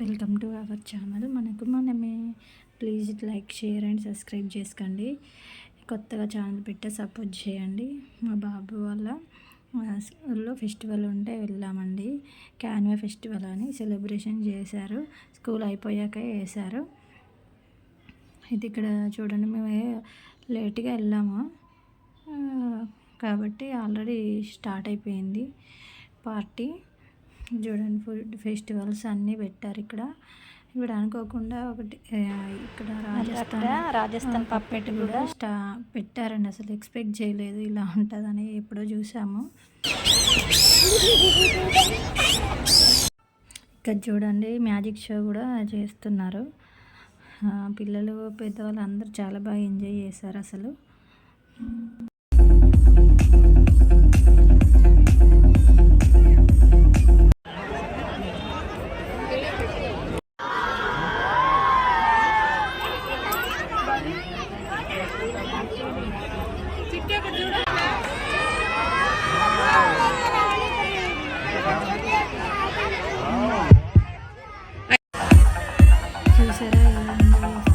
Welcome to our channel. మనకు మనమే please like share and subscribe చేసుకోండి. కొత్తగా ఛానల్ పెట్టే సపోర్ట్ చేయండి. మా బాబు వాళ్ళ స్కూల్లో ఫెస్టివల్ ఉంటే వెళ్ళామండి క్యాన్వా ఫెస్టివల్ అని సెలబ్రేషన్ చేశారు. స్కూల్ అయిపోయాక వేశారు ఇది ఇక్కడ చూడండి మేము లేట్గా వెళ్ళాము. కాబట్టి ఆల్రెడీ స్టార్ట్ అయిపోయింది పార్టీ. చూడండి ఫుడ్ ఫెస్టివల్స్ అన్నీ పెట్టారు ఇక్కడ. ఇక్కడ అనుకోకుండా ఒకటి ఇక్కడ రాజస్థాన్ రాజస్థాన్ పప్పెట్ కూడా స్టా పెట్టారండి. అసలు ఎక్స్పెక్ట్ చేయలేదు ఇలా ఉంటుందని ఎప్పుడో చూసాము. ఇక్కడ చూడండి మ్యాజిక్ షో కూడా చేస్తున్నారు. పిల్లలు పెద్దవాళ్ళు అందరూ చాలా బాగా ఎంజాయ్ చేశారు అసలు. será